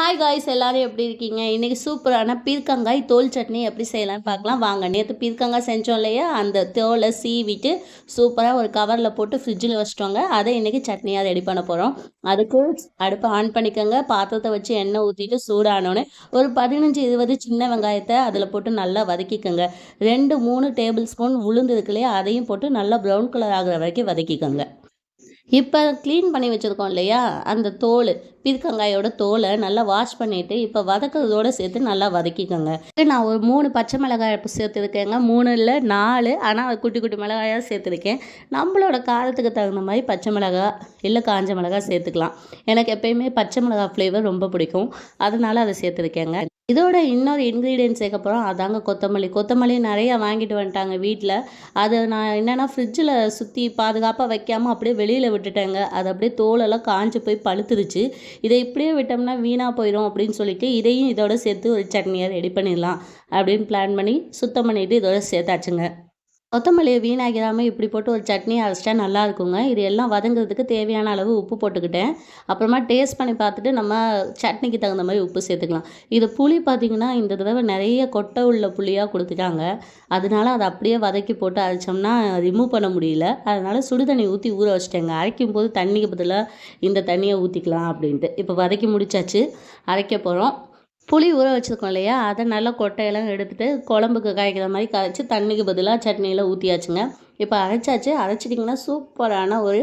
Hi guys எல்லாரும் எப்படி இருக்கீங்க? இன்றைக்கி சூப்பரான பீர்க்கங்காய் தோல் சட்னி எப்படி செய்யலாம்னு பார்க்கலாம். வாங்க நேற்று பீர்க்கங்காய் செஞ்சோம் இல்லையா? அந்த தோலை சீவிட்டு சூப்பராக ஒரு கவரில் போட்டு ஃப்ரிட்ஜில் வச்சிட்டோங்க. அதை இன்றைக்கி சட்னியாக ரெடி பண்ண போகிறோம் அதுக்கு அடுப்பை ஆன் பண்ணிக்கோங்க. பாத்திரத்தை வச்சு எண்ணெய் ஊற்றிட்டு சூடானோடனே ஒரு பதினஞ்சு இருபது சின்ன வெங்காயத்தை அதில் போட்டு நல்லா வதக்கிக்கோங்க. ரெண்டு மூணு டேபிள் ஸ்பூன் உளுந்து இருக்கு இல்லையா? அதையும் போட்டு நல்லா ப்ரௌன் கலர் ஆகிற வரைக்கும் வதக்கிக்கோங்க. இப்போ க்ளீன் பண்ணி வச்சுருக்கோம் இல்லையா? அந்த தோல் பீர்க்கங்காயோட தோலை நல்லா வாஷ் பண்ணிவிட்டு இப்போ வதக்கிறதோடு சேர்த்து நல்லா வதக்கிக்கோங்க. நான் ஒரு மூணு பச்சை மிளகாய் சேர்த்துருக்கேங்க. மூணு இல்லை நாலு. ஆனால் குட்டி குட்டி மிளகாயாக சேர்த்துருக்கேன். நம்மளோட காரத்துக்கு தகுந்த மாதிரி பச்சை மிளகாய் இல்லை காஞ்ச மிளகாய் சேர்த்துக்கலாம். எனக்கு எப்பயுமே பச்சை மிளகாய் ஃப்ளேவர் ரொம்ப பிடிக்கும். அதனால் அதை சேர்த்துருக்கேங்க. இதோட இன்னொரு இன்க்ரீடியன்ட் சேர்க்க போகிறோம் அதாங்க கொத்தமல்லி. கொத்தமல்லி நிறையா வாங்கிட்டு வந்துட்டாங்க வீட்டில் அதை நான் என்னென்னா ஃப்ரிட்ஜில் சுற்றி பாதுகாப்பாக வைக்காமல் அப்படியே வெளியில் விட்டுட்டேங்க. அது அப்படியே தோலெல்லாம் காஞ்சி போய் பழுத்துருச்சு. இதை இப்படியே விட்டோம்னா வீணாக போயிடும் அப்படின்னு சொல்லிட்டு இதையும் இதோட சேர்த்து ஒரு சட்னியாக ரெடி பண்ணிடலாம் அப்படின்னு பிளான் பண்ணி சுத்தம் பண்ணிவிட்டு இதோட சேர்த்தாச்சுங்க. கொத்தமல்லியை வீணாகிடாமல் இப்படி போட்டு ஒரு சட்னி அரைச்சிட்டா நல்லா இருக்குங்க. இது எல்லாம் வதங்குறதுக்கு தேவையான அளவு உப்பு போட்டுக்கிட்டேன். அப்புறமா டேஸ்ட் பண்ணி பார்த்துட்டு நம்ம சட்னிக்கு தகுந்த மாதிரி உப்பு சேர்த்துக்கலாம். இது புளி பார்த்திங்கன்னா இந்த தடவை நிறைய கொட்டை உள்ள புளியாக கொடுத்துட்டாங்க. அதனால அதை அப்படியே வதக்கி போட்டு அரைச்சோம்னா ரிமூவ் பண்ண முடியல. அதனால் சுடு தண்ணி ஊற்றி ஊற வச்சுட்டேங்க. அரைக்கும் போது தண்ணிக்கு பதிலாக இந்த தண்ணியை ஊற்றிக்கலாம் அப்படின்ட்டு. இப்போ வதக்கி முடிச்சாச்சு. அரைக்க போகிறோம் புளி ஊற வச்சுருக்கோம் இல்லையா? அதை நல்லா கொட்டையெல்லாம் எடுத்துகிட்டு குழம்புக்கு காய்க்கிற மாதிரி கரைச்சி தண்ணிக்கு பதிலாக சட்னியில் ஊற்றியாச்சுங்க இப்போ அரைச்சாச்சு. அரைச்சிட்டிங்கன்னா சூப்பரான ஒரு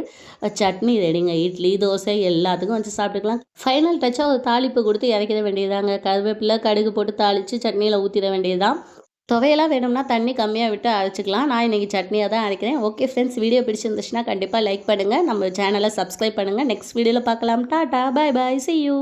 சட்னி ரெடிங்க. இட்லி தோசை எல்லாத்துக்கும் வச்சு சாப்பிட்டுக்கலாம். ஃபைனல் டச்சாக ஒரு தாளிப்பு கொடுத்து இறக்கிட வேண்டியதாங்க கருவேப்பிலை கடுகு போட்டு தாளித்து சட்னியில் ஊற்றிட வேண்டியதுதான். துவையெல்லாம் வேணும்னா தண்ணி கம்மியாக விட்டு அரைச்சிக்கலாம். நான் இன்றைக்கி சட்னியாக தான் அரைக்கிறேன். ஓகே ஃப்ரெண்ட்ஸ் வீடியோ பிடிச்சிருந்துச்சுன்னா கண்டிப்பாக லைக் பண்ணுங்கள் நம்ம சேனலை சப்ஸ்கிரைப் பண்ணுங்கள் நெக்ஸ்ட் வீடியோவில் பார்க்கலாம். Tata bye bye see you